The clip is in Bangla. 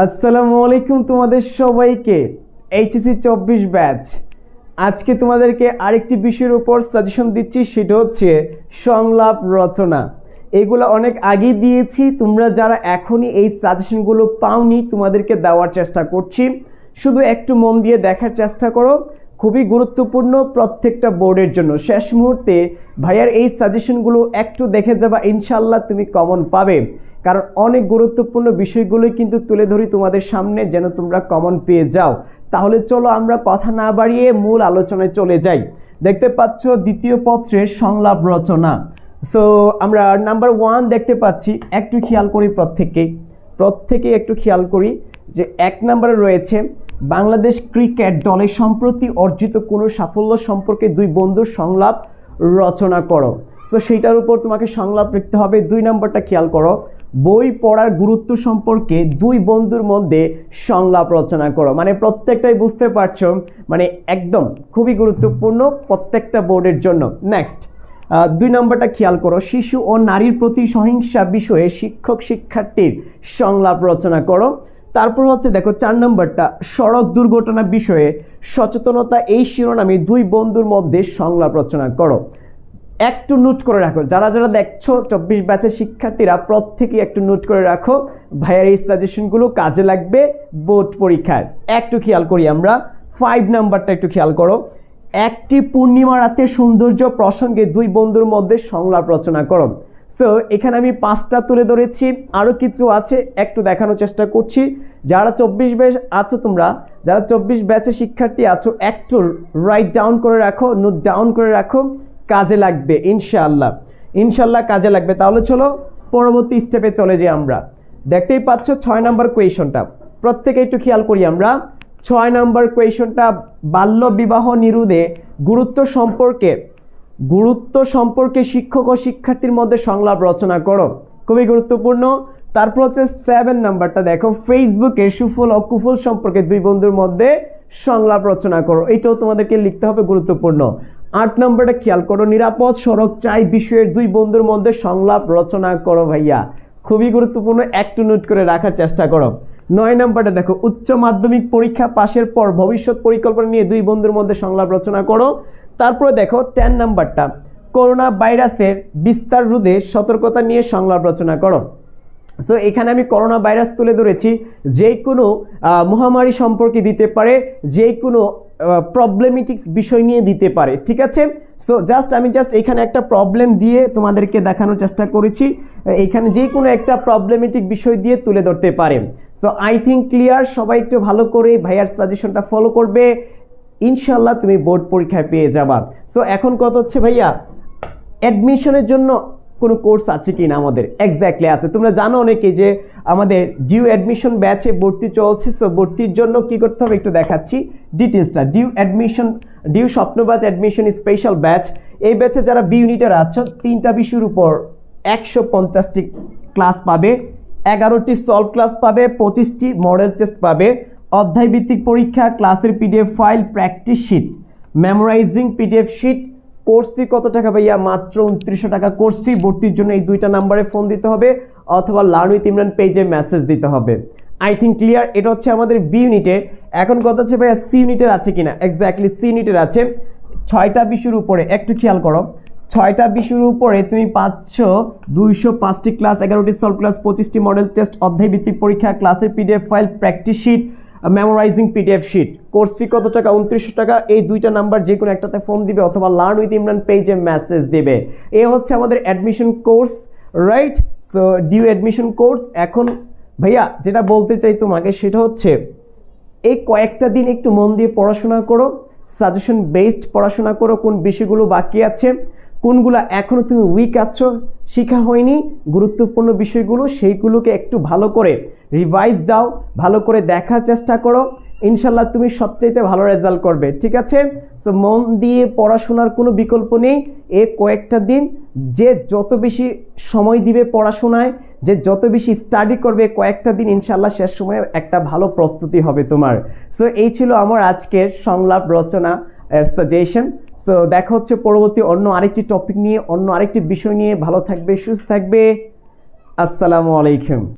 আসসালামু আলাইকুম তোমাদের সবাইকে এইচএসি চব্বিশ ব্যাচ। আজকে তোমাদেরকে আরেকটি বিষয়ের উপর সাজেশন দিচ্ছি, সেটা হচ্ছে সংলাপ রচনা। এগুলো অনেক আগে দিয়েছি, তোমরা যারা এখনই এই সাজেশনগুলো পাওনি, তোমাদেরকে দেওয়ার চেষ্টা করছি। শুধু একটু মন দিয়ে দেখার চেষ্টা করো, খুবই গুরুত্বপূর্ণ প্রত্যেকটা বোর্ডের জন্য। শেষ মুহূর্তে ভাইয়ার এই সাজেশনগুলো একটু দেখে যাবা ইনশাল্লাহ তুমি কমন পাবে। কারণ অনেক গুরুত্বপূর্ণ বিষয়গুলোই কিন্তু তুলে ধরি তোমাদের সামনে, যেন তোমরা কমন পেয়ে যাও। তাহলে চলো আমরা কথা না বাড়িয়ে মূল আলোচনায় চলে যাই। দেখতে পাচ্ছ দ্বিতীয় পত্রের সংলাপ রচনা। সো আমরা নাম্বার ওয়ান দেখতে পাচ্ছি, একটু খেয়াল করি প্রত্যেককেই প্রত্যেকে একটু খেয়াল করি যে এক নম্বরে রয়েছে, বাংলাদেশ ক্রিকেট দলের সম্প্রতি অর্জিত কোনো সাফল্য সম্পর্কে দুই বন্ধুর সংলাপ রচনা করো। সো সেইটার উপর তোমাকে সংলাপ লিখতে হবে। দুই নম্বরটা খেয়াল করো। বই পড়ার গুরুত্ব সম্পর্কে দুই বন্ধুর মধ্যে সংলাপ রচনা করো। মানে প্রত্যেকটাই বুঝতে পারছ মানে একদম খুবই গুরুত্বপূর্ণ প্রত্যেকটা বোর্ডের জন্য। নেক্সট দুই নম্বরটা খেয়াল করো, শিশু ও নারীর প্রতি সহিংসা বিষয়ে শিক্ষক শিক্ষার্থীর সংলাপ রচনা করো। তারপর হচ্ছে দেখো, চার নম্বরটা, সড়ক দুর্ঘটনা বিষয়ে সচেতনতা এই শিরোনামে দুই বন্ধুর মধ্যে সংলাপ রচনা করো। একটু নোট করে রাখো। যারা যারা দেখছ, চব্বিশ ব্যাচের শিক্ষার্থীরা প্রত্যেকেই একটু নোট করে রাখো। ভাইয়ের এই সাজেশনগুলো কাজে লাগবে বোর্ড পরীক্ষায়। একটু খেয়াল করি আমরা। ফাইভ নাম্বারটা একটু খেয়াল করো। একটি পূর্ণিমা রাতের সৌন্দর্য প্রসঙ্গে দুই বন্ধুর মধ্যে সংলাপ রচনা করো। সো এখানে আমি পাঁচটা তুলে ধরেছি। আরও কিছু আছে, একটু দেখানোর চেষ্টা করছি। যারা চব্বিশ ব্যাচ আছো তোমরা, যারা চব্বিশ ব্যাচের শিক্ষার্থী আছো, একটু রাইট ডাউন করে রাখো নোট ডাউন করে রাখো। কাজে লাগবে, ইনশাআল্লাহ। ইনশাআল্লাহ কাজে লাগবে। তাহলে চলো পরবর্তী স্টেপে চলে যাই আমরা। দেখতেই পাচ্ছ ছয় নম্বর কোয়েশনটা প্রত্যেকে একটু খেয়াল করি আমরা। ছয় নম্বর কোয়েশনটা বাল্য বিবাহ নিরোধে গুরুত্ব সম্পর্কে গুরুত্ব সম্পর্কে শিক্ষক ও শিক্ষার্থীর মধ্যে সংলাপ রচনা করো। খুবই গুরুত্বপূর্ণ। তারপর হচ্ছে সেভেন নাম্বারটা দেখো। ফেসবুকে সুফল ও কুফল সম্পর্কে দুই বন্ধুর মধ্যে সংলাপ রচনা করো। এটাও তোমাদেরকে লিখতে হবে গুরুত্বপূর্ণ। আট নম্বরটা খেয়াল করো, নিরাপদ সড়ক চাই বিষয়ের দুই বন্ধুর মধ্যে সংলাপ রচনা করো ভাইয়া। খুবই গুরুত্বপূর্ণ, একটু নোট করে রাখার চেষ্টা করো। নয় নম্বরটা দেখো, উচ্চ মাধ্যমিক পরীক্ষা পাশের পর ভবিষ্যৎ পরিকল্পনা নিয়ে দুই বন্ধুর মধ্যে সংলাপ রচনা করো। তারপরে দেখো টেন নাম্বারটা, করোনা ভাইরাসের বিস্তার রোধে সতর্কতা নিয়ে সংলাপ রচনা করো। সো এখানে আমি করোনা ভাইরাস তুলে ধরেছি যে কোনো মহামারী সম্পর্কে দিতে পারে যে কোনো প্রবলেমেটিক্স বিষয় নিয়ে দিতে পারে, ঠিক আছে? সো জাস্ট আমি জাস্ট এখানে একটা প্রবলেম দিয়ে তোমাদেরকে দেখানোর চেষ্টা করেছি। এখানে যে কোনো একটা প্রবলেমেটিক বিষয় দিয়ে তুলে ধরতে পারে। সো আই থিঙ্ক ক্লিয়ার সবাই একটু ভালো করে ভাইয়ার সাজেশনটা ফলো করবে। ইনশাল্লাহ তুমি বোর্ড পরীক্ষায় পেয়ে যাবা। সো এখন কত হচ্ছে ভাইয়া অ্যাডমিশনের জন্য কোনো কোর্স আছে কি না আমাদের? এক্স্যাক্টলি আছে। তোমরা জানো অনেকে যে আমাদের ডিউ অ্যাডমিশন ব্যাচে ভর্তি চলছে সো ভর্তির জন্য কি করতে হবে একটু দেখাচ্ছি। ডিটেলসটা ডিউ অ্যাডমিশন ডিউ স্বপ্নবাজ অ্যাডমিশন স্পেশাল ব্যাচ এই ব্যাচে যারা বি ইউনিটের আছো, তিনটা বিষয়ের উপর একশো পঞ্চাশটি ক্লাস পাবে, এগারোটি সলভ ক্লাস পাবে, পঁচিশটি মডেল টেস্ট পাবে। অধ্যায় ভিত্তিক পরীক্ষা ক্লাসের PDF file practice sheet memorising PDF sheet course fee কত টাকা ভাইয়া? মাত্র উনত্রিশশো টাকা কোর্স ফি ভর্তির জন্য এই দুইটা নাম্বারে ফোন দিতে হবে অথবা লার্ন উইথ ইমরান পেজে মেসেজ দিতে হবে। আই থিঙ্ক ক্লিয়ার এটা হচ্ছে আমাদের বি ইউনিটে এখন কথা হচ্ছে ভাইয়া সি ইউনিটের আছে কিনা? এক্স্যাক্টলি সি ইউনিটের আছে। ছয়টা বিষয়ের উপরে, একটু খেয়াল করো। ছয়টা বিষয়ের উপরে তুমি পাচ্ছ দুইশো পাঁচটি ক্লাস এগারোটি সলভ ক্লাস পঁচিশটি মডেল টেস্ট অধ্যায় ভিত্তিক পরীক্ষা ক্লাসের PDF file practice sheet memorising PDF sheet course fee কত টাকা? উনত্রিশশো টাকা। এই দুইটা নাম্বার যে কোনো একটাতে ফোন দিবে অথবা লার্ন উইথ ইমরান পেজে মেসেজ দেবে। এ হচ্ছে আমাদের admission course right so DU admission course এখন ভাইয়া যেটা বলতে চাই তোমাকে সেটা হচ্ছে, এই কয়েকটা দিন একটু মন দিয়ে পড়াশোনা করো সাজেশন বেসড পড়াশোনা করো, কোন বিষয়গুলো বাকি আছে। কোনগুলো এখনও তুমি উইক আছো শেখা হয়নি, গুরুত্বপূর্ণ বিষয়গুলো সেইগুলোকে একটু ভালো করে রিভাইজ দাও, ভালো করে দেখার চেষ্টা করো, ইনশাল্লাহ তুমি সবচাইতে ভালো রেজাল্ট করবে, ঠিক আছে? সো মন দিয়ে পড়াশোনার কোনো বিকল্প নেই, এ কয়েকটা দিন যে যত বেশি সময় দিবে পড়াশোনায়, যে যত বেশি স্টাডি করবে, কয়েকটা দিন ইনশাল্লাহ শেষ সময়ে একটা ভালো প্রস্তুতি হবে তোমার। সো এই ছিল আমার আজকের সংলাপ রচনা সাজেশন সো দেখা হচ্ছে পরবর্তী অন্য আরেকটি টপিক নিয়ে, অন্য আরেকটি বিষয় নিয়ে। ভালো থাকবে, সুস্থ থাকবে। আসসালামু আলাইকুম।